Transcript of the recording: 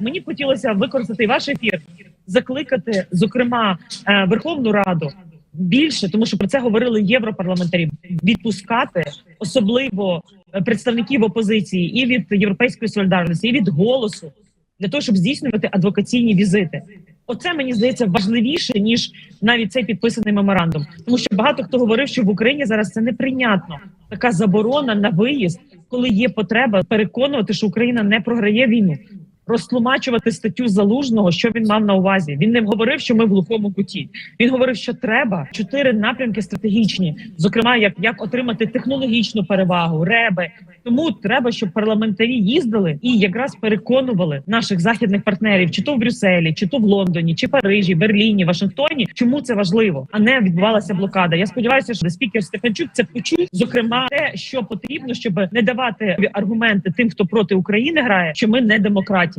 мені хотілося використати ваш ефір, закликати, зокрема, е, Верховну Раду більше, тому що про це говорили європарламентарі, відпускати особливо е, представників опозиції і від європейської солідарності, і від голосу для того, щоб здійснювати адвокаційні візити. Оце мені здається важливіше ніж навіть цей підписаний меморандум, тому що багато хто говорив, що в Україні зараз це неприйнятно. Така заборона на виїзд, коли є потреба переконувати, що Україна не програє війну. Розтлумачувати статтю залужного, що він мав на увазі. Він не говорив, що ми в глухому куті. Він говорив, що треба чотири напрямки стратегічні, зокрема, як, як отримати технологічну перевагу, реби. Тому треба, щоб парламентарі їздили і якраз переконували наших західних партнерів, чи то в Брюсселі, чи то в Лондоні, чи Парижі, Берліні, Вашингтоні, чому це важливо, а не відбувалася блокада. Я сподіваюся, що спікер Стефанчук це почув. Зокрема, те, що потрібно, щоб не давати аргументи тим, хто проти України грає, що ми не демократія.